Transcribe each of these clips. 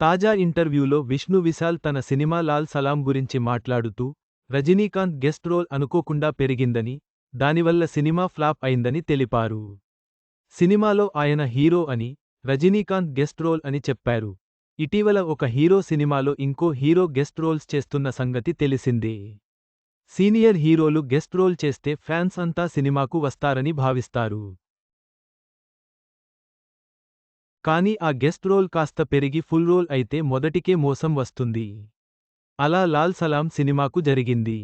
తాజా ఇంటర్వ్యూలో విష్ణు విశాల్ తన సినిమా లాల్ సలాం గురించి మాట్లాడుతూ రజనీకాంత్ గెస్ట్ రోల్ అనుకోకుండా పెరిగిందని దానివల్ల సినిమా ఫ్లాప్ అయిందని తెలిపారు. సినిమాలో ఆయన హీరో అని రజనీకాంత్ గెస్ట్ రోల్ అని చెప్పారు. ఇటీవల ఒక హీరో సినిమాలో ఇంకో హీరో గెస్ట్ రోల్స్ చేస్తున్న సంగతి తెలిసిందే. సీనియర్ హీరోలు గెస్ట్ రోల్ చేస్తే ఫ్యాన్స్ అంతా సినిమాకు వస్తారని భావిస్తారు. కానీ ఆ గెస్ట్ రోల్ కాస్త పెరిగి ఫుల్ రోల్ అయితే మొదటికే మోసం వస్తుంది. అలా లాల్ సలాం సినిమాకు జరిగింది.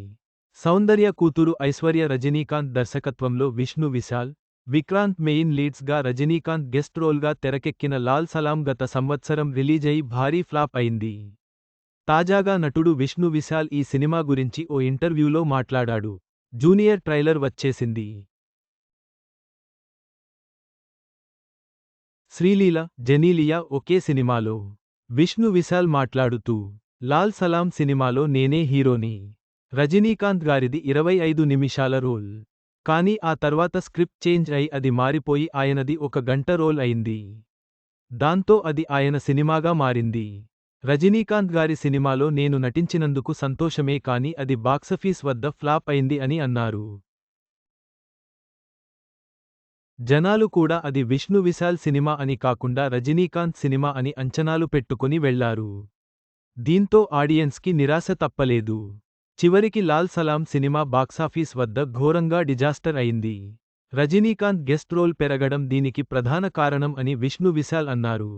సౌందర్య కూతురు ఐశ్వర్య రజనీకాంత్ దర్శకత్వంలో విష్ణు విశాల్ విక్రాంత్ మెయిన్ లీడ్స్గా రజనీకాంత్ గెస్ట్ రోల్గా తెరకెక్కిన లాల్ సలాం గత సంవత్సరం రిలీజ్ అయి భారీ ఫ్లాప్ అయింది. తాజాగా నటుడు విష్ణు విశాల్ ఈ సినిమా గురించి ఓ ఇంటర్వ్యూలో మాట్లాడాడు. జూనియర్ ట్రైలర్ వచ్చేసింది. శ్రీలీల జెనీలియా ఒకే సినిమాలో. విష్ణు విశాల్ మాట్లాడుతూ లాల్ సలాం సినిమాలో నేనే హీరోని. రజనీకాంత్ గారిది ఇరవై ఐదు నిమిషాల రోల్. కానీ ఆ తర్వాత స్క్రిప్ట్ చేంజ్ అయి అది మారిపోయి ఆయనది ఒక గంట రోల్ అయింది. దాంతో అది ఆయన సినిమాగా మారింది. రజనీకాంత్ గారి సినిమాలో నేను నటించినందుకు సంతోషమే కాని అది బాక్సఫీస్ వద్ద ఫ్లాప్ అయింది అని అన్నారు. జనాలు కూడా అది విష్ణు విశాల్ సినిమా అని కాకుండా రజనీకాంత్ సినిమా అని అంచనాలు పెట్టుకుని వెళ్ళారు. దీంతో ఆడియన్స్కి నిరాశ తప్పలేదు. చివరికి లాల్ సలాం సినిమా బాక్సాఫీస్ వద్ద ఘోరంగా డిజాస్టర్ అయింది. రజనీకాంత్ గెస్ట్ రోల్ పెరగడం దీనికి ప్రధాన కారణం అని విష్ణు విశాల్ అన్నారు.